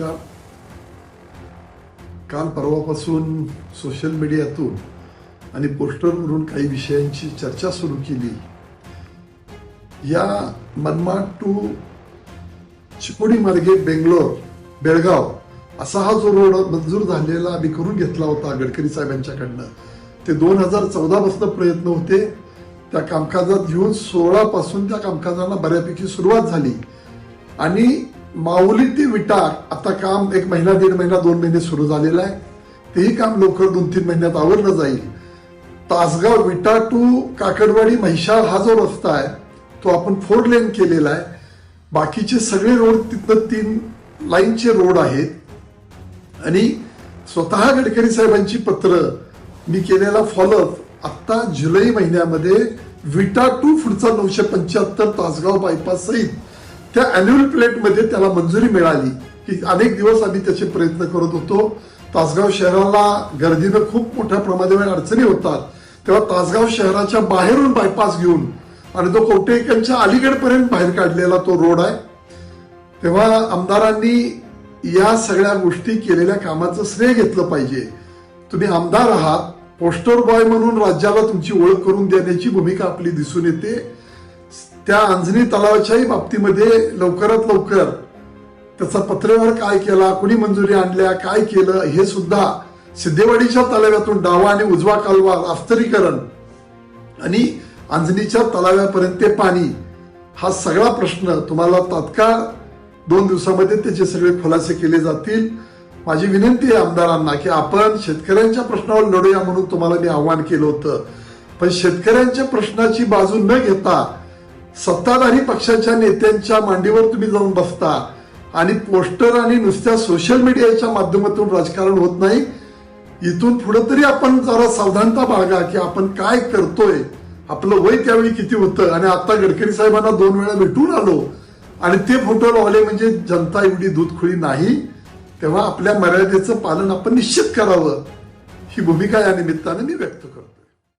नमस्कार काल परवापासून सोशल मीडियातून आणि पोस्टरवरून काही विषयांची चर्चा सुरू केली. या मनमाड टू चिपोडी मार्गे बेंगलोर बेळगाव असा हा जो रोड मंजूर झालेला आम्ही करून घेतला होता गडकरी साहेबांच्याकडनं. ते दोन हजार चौदापासून प्रयत्न होते. त्या कामकाजात घेऊन सोळापासून त्या कामकाजाला बऱ्यापैकी सुरुवात झाली. आणि माऊली ते विटा आता काम एक महिना दीड महिना दोन महिने सुरू झालेलं आहे. तेही काम लवकर दोन तीन महिन्यात आवरलं जाईल. तासगाव विटा टू काकडवाडी महिशाल हा जो रस्ता आहे तो आपण फोर लेन केलेला आहे. बाकीचे सगळे रोड तिथं तीन लाईनचे रोड आहेत. आणि स्वतः गडकरी साहेबांची पत्र मी केलेला फॉलोअप आत्ता जुलै महिन्यामध्ये विटा टू पुढचा नऊशे पंच्याहत्तर तासगाव बायपास सहित त्या अॅन्युअल प्लेटमध्ये त्याला मंजुरी मिळाली. की अनेक दिवस आम्ही त्याचे प्रयत्न करत होतो. तासगाव शहराला गर्दीनं खूप मोठ्या प्रमाणावर अडचणी होतात. तेव्हा तासगाव शहराच्या बाहेरून बायपास घेऊन आणि तो कवटेकनच्या अलीकडपर्यंत बाहेर काढलेला तो रोड आहे. तेव्हा आमदारांनी या सगळ्या गोष्टी केलेल्या कामाचं श्रेय घेतलं पाहिजे. तुम्ही आमदार आहात. पोस्टर बॉय म्हणून राज्याला तुमची ओळख करून देण्याची भूमिका आपली दिसून येते. त्या अंजनी तलावाच्याही बाबतीमध्ये लवकरात लवकर त्याचा पत्रेवर काय केला कुणी मंजुरी आणल्या काय केलं हे सुद्धा सिद्धेवाडीच्या तलाव्यातून डावा आणि उजवा कालवा रास्तरीकरण आणि अंजनीच्या तलाव्यापर्यंत ते पाणी हा सगळा प्रश्न तुम्हाला तात्काळ दोन दिवसामध्ये त्याचे सगळे खुलासे केले जातील. माझी विनंती आहे आमदारांना की आपण शेतकऱ्यांच्या प्रश्नावर लढूया म्हणून तुम्हाला मी आव्हान केलं होतं. पण शेतकऱ्यांच्या प्रश्नाची बाजू न घेता सत्ताधारी पक्षाच्या नेत्यांच्या मांडीवर तुम्ही जाऊन बसता आणि पोस्टर आणि नुसत्या सोशल मीडियाच्या माध्यमातून राजकारण होत नाही इथून पुढे तरी आपण जरा सावधानता बाळगा की आपण काय करतोय. आपलं वय त्यावेळी किती होतं? आणि आता गडकरी साहेबांना दोन वेळा भेटून आलो. आणि ते फोटो लावले म्हणजे जनता एवढी दूधखुळी नाही. तेव्हा आपल्या मर्यादेचं पालन आपण निश्चित करावं. ही भूमिका या निमित्ताने मी व्यक्त करतो.